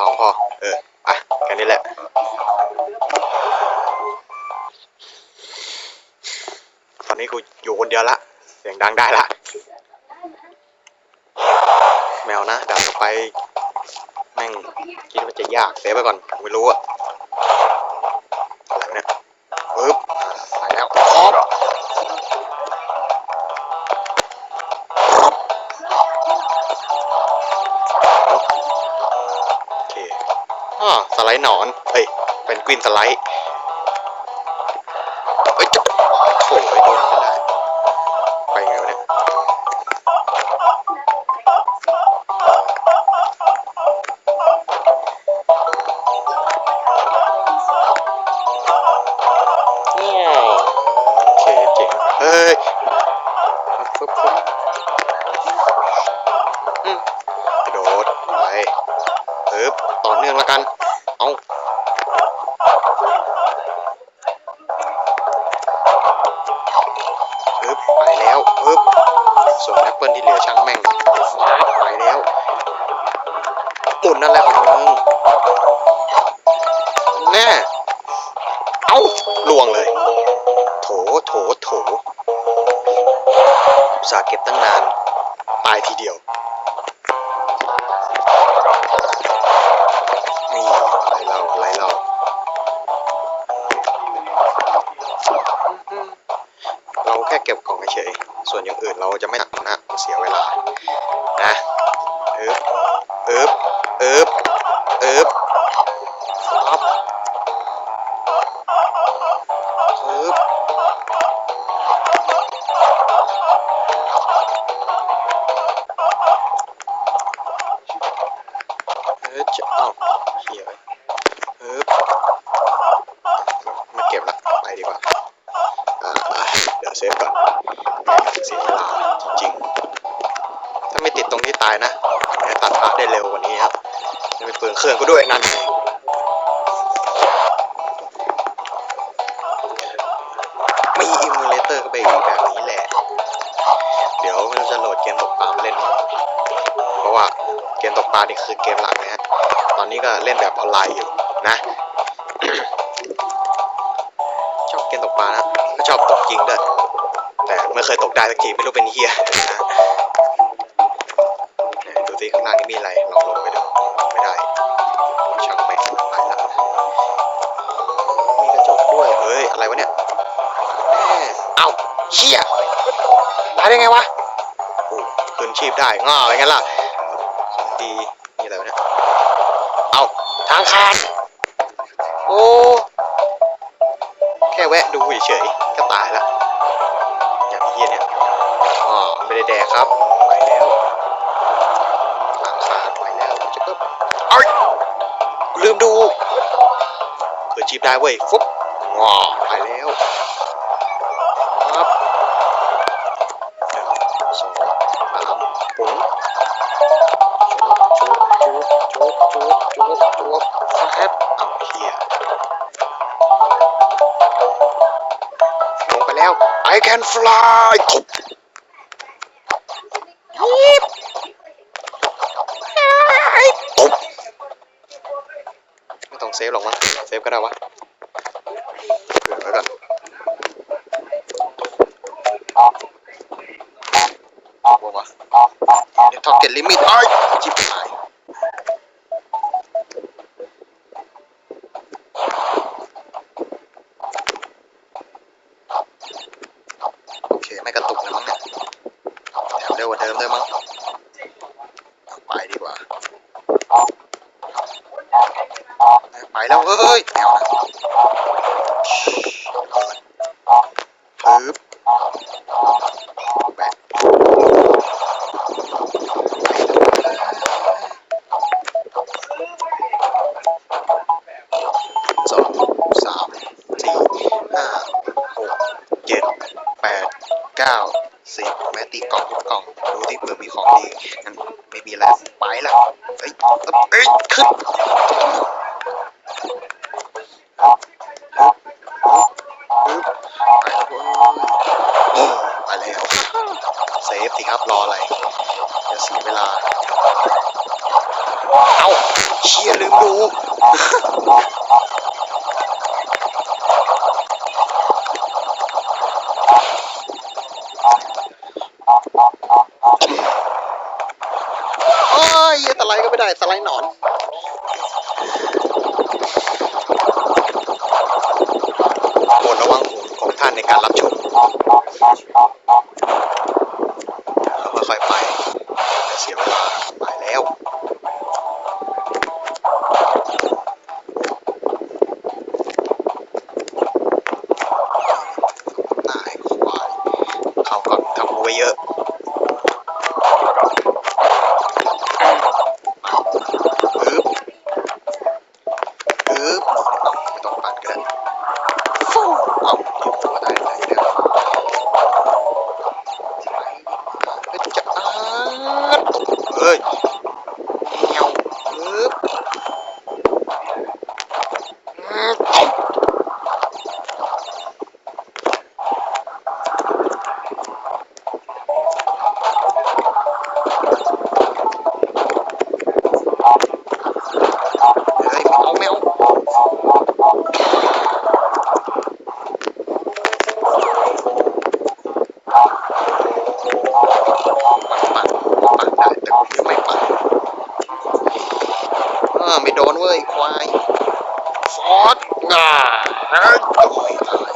สองพอ เอออะแค่นี้แหละตอนนี้กูอยู่คนเดียวละ เสียงดังได้ละ แมวนะด่าต่อไป แม่งคิดว่าจะยากเซฟไปก่อน ไม่รู้อะ ไลด์หนอนเฮ้ยเป็นกวินสไลด์ ส่วนแอปเปิลที่เหลือช่างแม่ง แค่เก็บของเฉย ส่วนอย่างอื่นเราจะไม่หนักนะเสียเวลา นะ อึ๊บอึ๊บอึบ ตายนะตัดพาได้เร็วกว่านี้ครับจะไปเปลืองเครื่องก็ด้วยนั่นไงมีอิมูเลเตอร์ก็ไปอีกแบบนี้แหละ เดี๋ยวมันจะโหลดเกมตกปลามาเล่นมั่งเพราะว่าเกมตกปลานี่คือเกมหลักนะฮะ ตอนนี้ก็เล่นแบบออนไลน์อยู่นะ ชอบเกมตกปลานะก็ชอบตกจริงด้วย แต่ไม่เคยตกได้สักทีไม่รู้เป็นเฮียนะ ดูสิข้างล่างนี่มีอะไรลองลงไปดูไม่ได้ช่างไม่งไปละมีกระจกด้วยเฮ้ยอะไรวะเนี่ยเอ้าเชี่ยตายได้ไงวะโอ้คืนชีพได้ง่าอะไรงั้นล่ะของดีนี่อะไรวะเนี่ยเอาทางคานโอ้แค่แวะดูเฉยๆก็ตายละ ลืมดูคืนชีพได้เว้ยฟุ๊บงอไปแล้วครับหนึ่งสองสามปุ๋งจุ๊บจุ๊บจุ๊บจุ๊บจุ๊บจุ๊บแฟบเอาเฮียลงไปแล้ว I can fly ทุบยิบทุบไม่ต้องเซฟหรอกมั้งเซฟก็ได้วะเผื่อไว้ก่อนบอกว่าเดี๋ยวท็อปเก็ตลิมิตไอ้ยจิบหายโอเค ไม่กระตุกนะมั้งเนี่ยแถวเร็วกว่าเดิมด้วยมั้งไปดีกว่า ไปแล้วเฮ้ยแมวนะปึ๊บแบกสองสามสี่ห้าหกเจ็ดแปดเก้าสิบแม่ตีกล่องทุกกล่องดูที่เผื่อมีของดีงั้นไม่มีแล้วไปละเอ้ยเอ้ยขึ้น รู้ โอ้ยสไลด์ก็ไม่ได้ สไลด์หนอน เว้ยควายฟอสงาโอ้ยตาย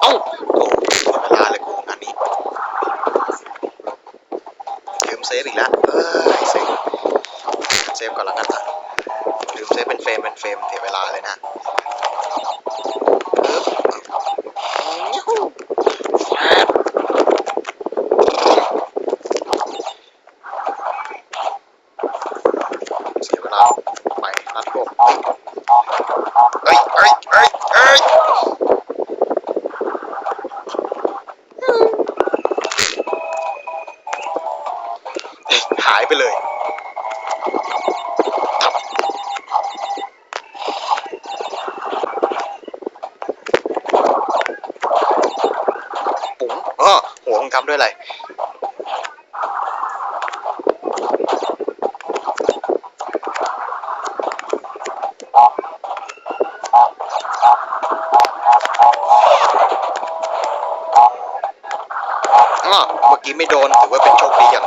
เอ้าโอ้เวลาเลยกูงานนี้ลืมเซฟอีกแล้วเอ้ยเซฟเซฟก่อนละกันนะลืมเซฟเป็นเฟรมเป็นเฟรมเสียเวลาเลยนะ ไปเลยปุ๋งอ๋อหัวของทำด้วยอะไรเมื่อกี้ไม่โดนถือว่าเป็นโชคดีอย่าง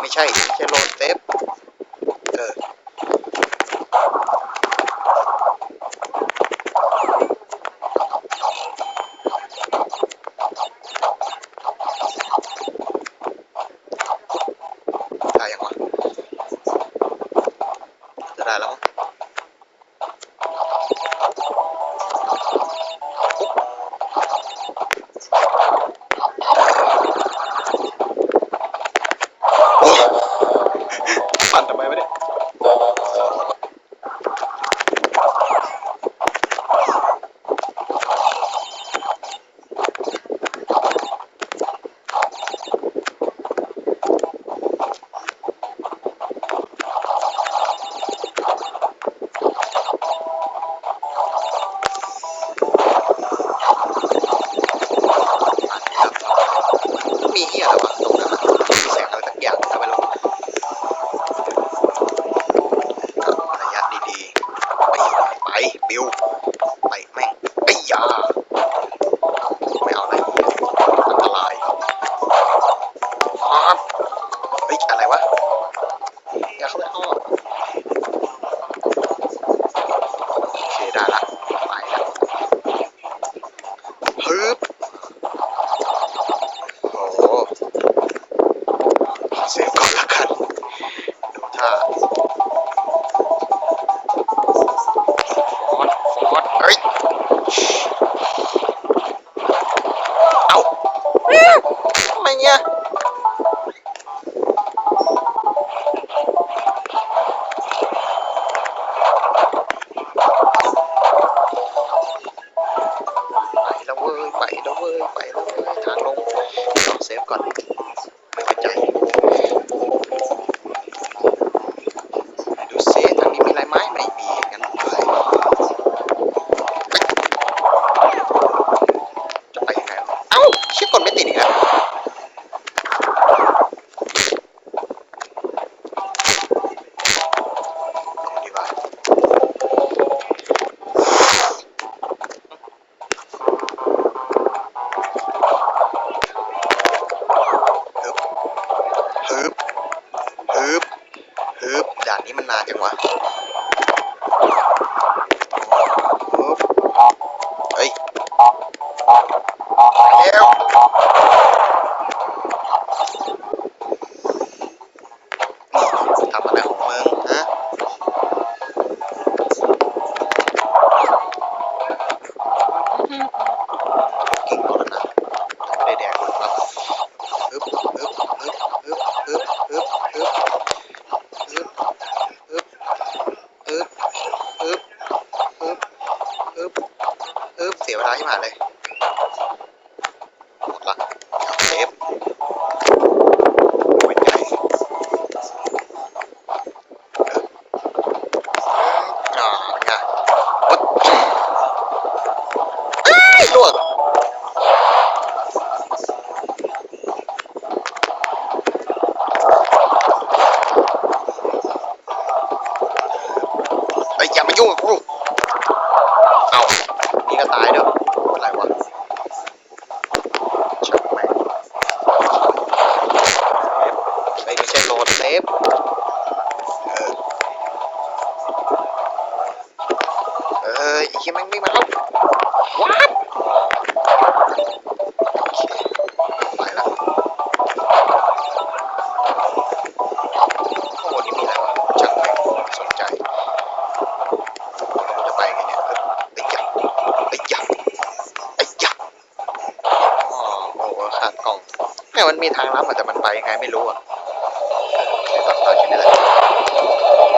ไม่ใช่ไม่ใช่โลดเซฟ คนไม่ติดอีกแ来一盘嘞。 มีทางลับแต่มันไปยังไงไม่รู้